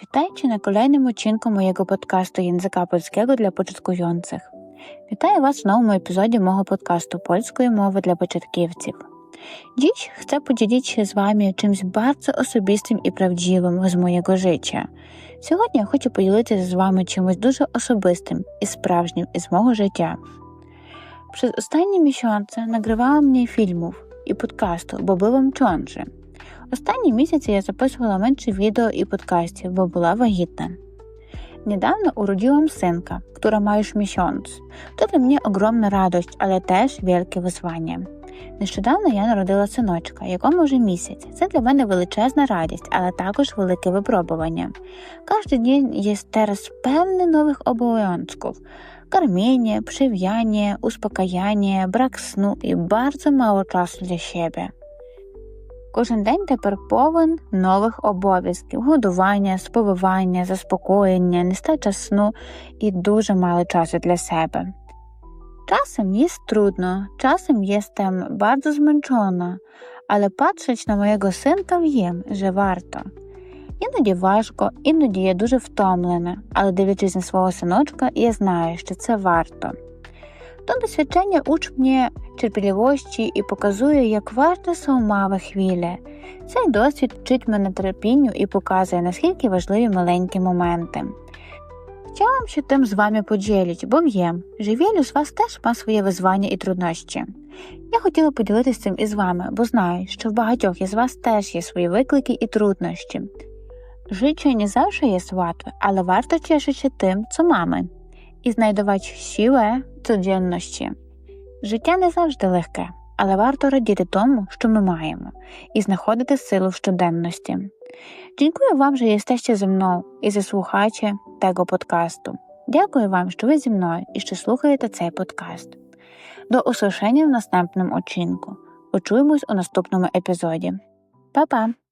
Witajcie na kolejnym odcinku mojego podcastu języka polskiego dla początkujących. Вітаю вас в новому епізоді мого подкасту польської мови для початківців. Dziś chcę podzielić się z Wami czymś bardzo osobistym і правдивим з моєго життя. Сьогодні я хочу поділитися з вами чимось дуже особистим і справжнім із мого життя. Przez ostatnie miesiące nagrywałam mniej filmów подкасту, бо була в ciąży. Останні місяці я записувала менше відео і подкастів, бо була вагітна. Urodziłam synka, która ma już miesiąc. To dla mnie ogromna radość, ale też wielkie wyzwanie. Нещодавно я народила синочка, якому вже місяць. Це для мене величезна радість, але також велике випробування. Кожен день є teraz pełny нових обов'язків. Karmienie, przewijanie, uspokajanie, brak snu i bardzo mało czasu для siebie. Кожен день тепер повен нових обов'язків: годування, сповивання, заспокоєння, нестача сну і дуже мало часу для себе. Czasem jest trudno, czasem jestem bardzo zmęczona, ale patrzeć na mojego synka wiem, że warto. Іноді важко, іноді я дуже втомлена, але дивлячись на свого синочка, я знаю, що це варто. To doświadczenie uczy mnie cierpliwości і показує, як są мали хвилі. Цей досвід вчить мене терпінню і показує, наскільки важливі маленькі моменти. Chciałam się tym z Wami podzielić, бо wiem, że wielu з вас теж ma своє визвання і труднощі. Я хотіла поділитися цим із вами, бо знаю, що в багатьох із вас теж є свої виклики і труднощі. Życie nie zawsze jest łatwe, ale warto cieszyć się tym, mamy і знайдувати siłę codzienności. Життя не завжди легке, але варто радіти тому, що ми маємо, і знаходити силу в щоденності. Dziękuję Wam, że jesteście ze mną і заслухачі tego podcastu. Дякую вам, що ви зі мною і що слухаєте цей подкаст. До услышання в наступному odcinku. Почуємось у наступному епізоді. Па-па!